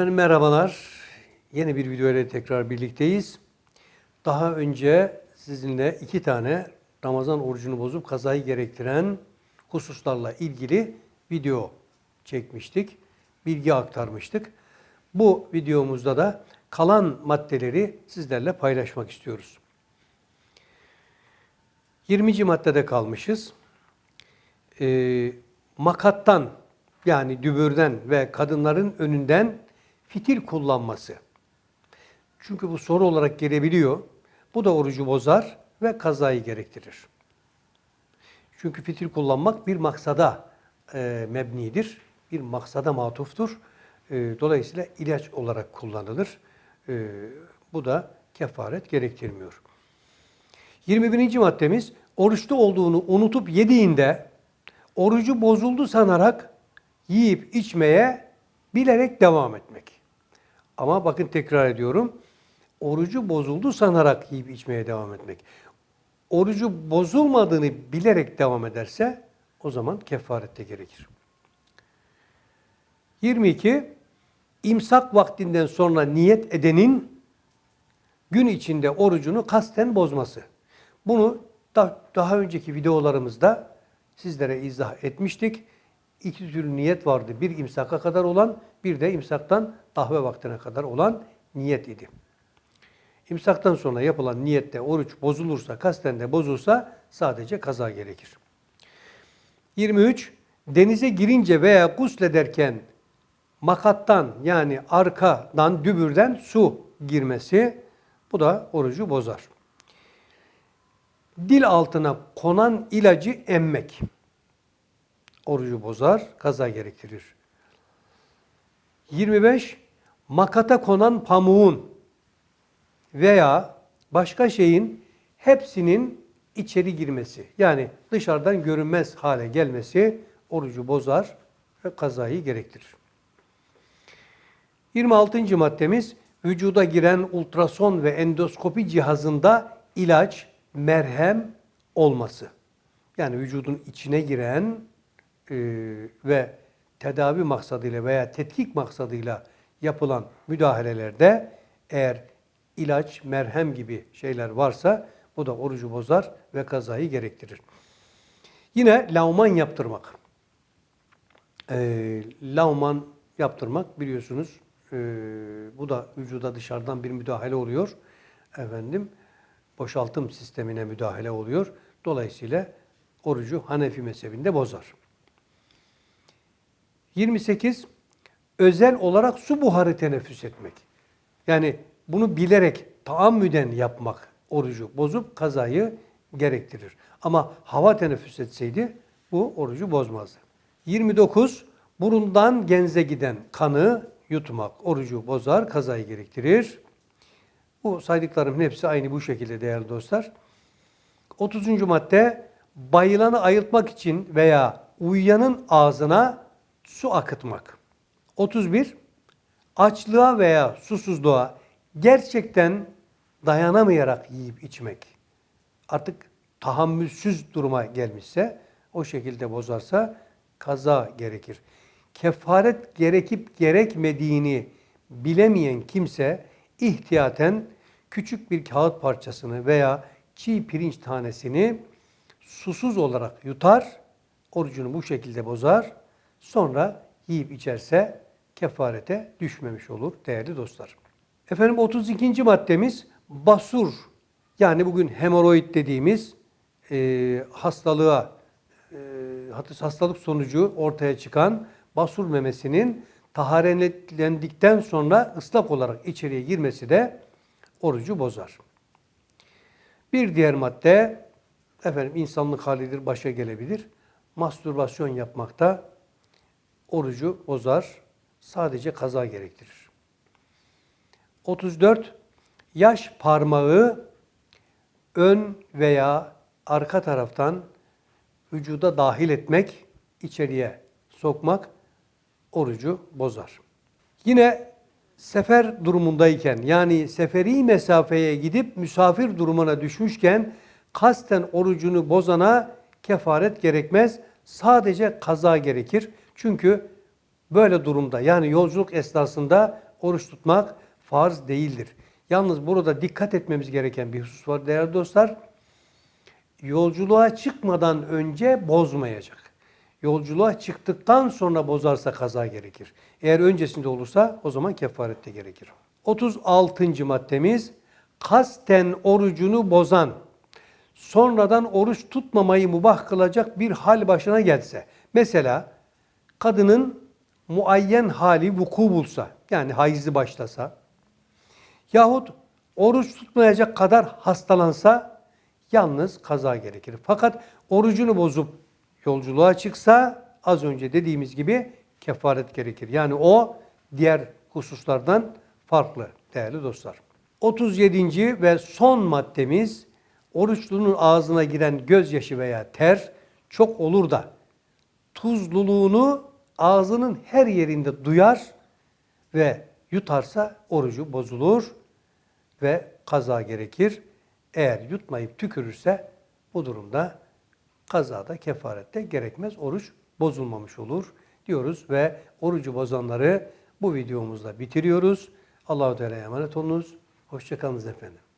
Efendim merhabalar. Yeni bir video ile tekrar birlikteyiz. Daha önce sizinle iki tane Ramazan orucunu bozup kazayı gerektiren hususlarla ilgili video çekmiştik. Bilgi aktarmıştık. Bu videomuzda da kalan maddeleri sizlerle paylaşmak istiyoruz. 20. maddede kalmışız. Ee, makattan yani dübürden ve kadınların önünden fitil kullanması. Çünkü bu soru olarak gelebiliyor. Bu da orucu bozar ve kazayı gerektirir. Çünkü fitil kullanmak bir maksada e, mebnidir. Bir maksada matuftur. E, dolayısıyla ilaç olarak kullanılır. E, bu da kefaret gerektirmiyor. 21. maddemiz oruçta olduğunu unutup yediğinde orucu bozuldu sanarak yiyip içmeye bilerek devam etmek. Ama bakın tekrar ediyorum. Orucu bozuldu sanarak yiyip içmeye devam etmek. Orucu bozulmadığını bilerek devam ederse o zaman kefarette gerekir. 22. İmsak vaktinden sonra niyet edenin gün içinde orucunu kasten bozması. Bunu da, daha önceki videolarımızda sizlere izah etmiştik. İki tür niyet vardı. Bir imsaka kadar olan, bir de imsaktan kahve vaktine kadar olan niyet idi. İmsaktan sonra yapılan niyette oruç bozulursa, kasten de bozulsa sadece kaza gerekir. 23. Denize girince veya guslederken makattan yani arkadan, dübürden su girmesi bu da orucu bozar. Dil altına konan ilacı emmek orucu bozar, kaza gerektirir. 25. Makata konan pamuğun veya başka şeyin hepsinin içeri girmesi yani dışarıdan görünmez hale gelmesi orucu bozar ve kazayı gerektirir. 26. maddemiz vücuda giren ultrason ve endoskopi cihazında ilaç, merhem olması. Yani vücudun içine giren e, ve tedavi maksadıyla veya tetkik maksadıyla yapılan müdahalelerde eğer ilaç, merhem gibi şeyler varsa bu da orucu bozar ve kazayı gerektirir. Yine lauman yaptırmak. E, lauman yaptırmak biliyorsunuz e, bu da vücuda dışarıdan bir müdahale oluyor. Efendim boşaltım sistemine müdahale oluyor. Dolayısıyla orucu Hanefi mezhebinde bozar. 28 özel olarak su buharı teneffüs etmek. Yani bunu bilerek taammüden yapmak orucu bozup kazayı gerektirir. Ama hava teneffüs etseydi bu orucu bozmazdı. 29 burundan genze giden kanı yutmak orucu bozar, kazayı gerektirir. Bu saydıklarımın hepsi aynı bu şekilde değerli dostlar. 30. madde bayılanı ayıltmak için veya uyuyanın ağzına su akıtmak. 31. Açlığa veya susuzluğa gerçekten dayanamayarak yiyip içmek. Artık tahammülsüz duruma gelmişse o şekilde bozarsa kaza gerekir. Kefaret gerekip gerekmediğini bilemeyen kimse ihtiyaten küçük bir kağıt parçasını veya çiğ pirinç tanesini susuz olarak yutar, orucunu bu şekilde bozar Sonra yiyip içerse kefarete düşmemiş olur değerli dostlar. Efendim 32. maddemiz basur yani bugün hemoroid dediğimiz e, hastalığa e, hastalık sonucu ortaya çıkan basur memesinin taharetlendikten sonra ıslak olarak içeriye girmesi de orucu bozar. Bir diğer madde efendim insanlık halidir başa gelebilir. Mastürbasyon yapmakta orucu bozar, sadece kaza gerektirir. 34. Yaş parmağı ön veya arka taraftan vücuda dahil etmek, içeriye sokmak orucu bozar. Yine sefer durumundayken yani seferi mesafeye gidip misafir durumuna düşmüşken kasten orucunu bozana kefaret gerekmez. Sadece kaza gerekir. Çünkü Böyle durumda yani yolculuk esnasında oruç tutmak farz değildir. Yalnız burada dikkat etmemiz gereken bir husus var değerli dostlar. Yolculuğa çıkmadan önce bozmayacak. Yolculuğa çıktıktan sonra bozarsa kaza gerekir. Eğer öncesinde olursa o zaman kefaret de gerekir. 36. maddemiz kasten orucunu bozan, sonradan oruç tutmamayı mubah kılacak bir hal başına gelse. Mesela kadının muayyen hali vuku bulsa, yani hayızı başlasa, yahut oruç tutmayacak kadar hastalansa yalnız kaza gerekir. Fakat orucunu bozup yolculuğa çıksa az önce dediğimiz gibi kefaret gerekir. Yani o diğer hususlardan farklı değerli dostlar. 37. ve son maddemiz oruçlunun ağzına giren gözyaşı veya ter çok olur da tuzluluğunu ağzının her yerinde duyar ve yutarsa orucu bozulur ve kaza gerekir. Eğer yutmayıp tükürürse bu durumda kazada kefarette gerekmez. Oruç bozulmamış olur diyoruz ve orucu bozanları bu videomuzda bitiriyoruz. Allahu Teala'ya emanet olunuz. Hoşçakalınız efendim.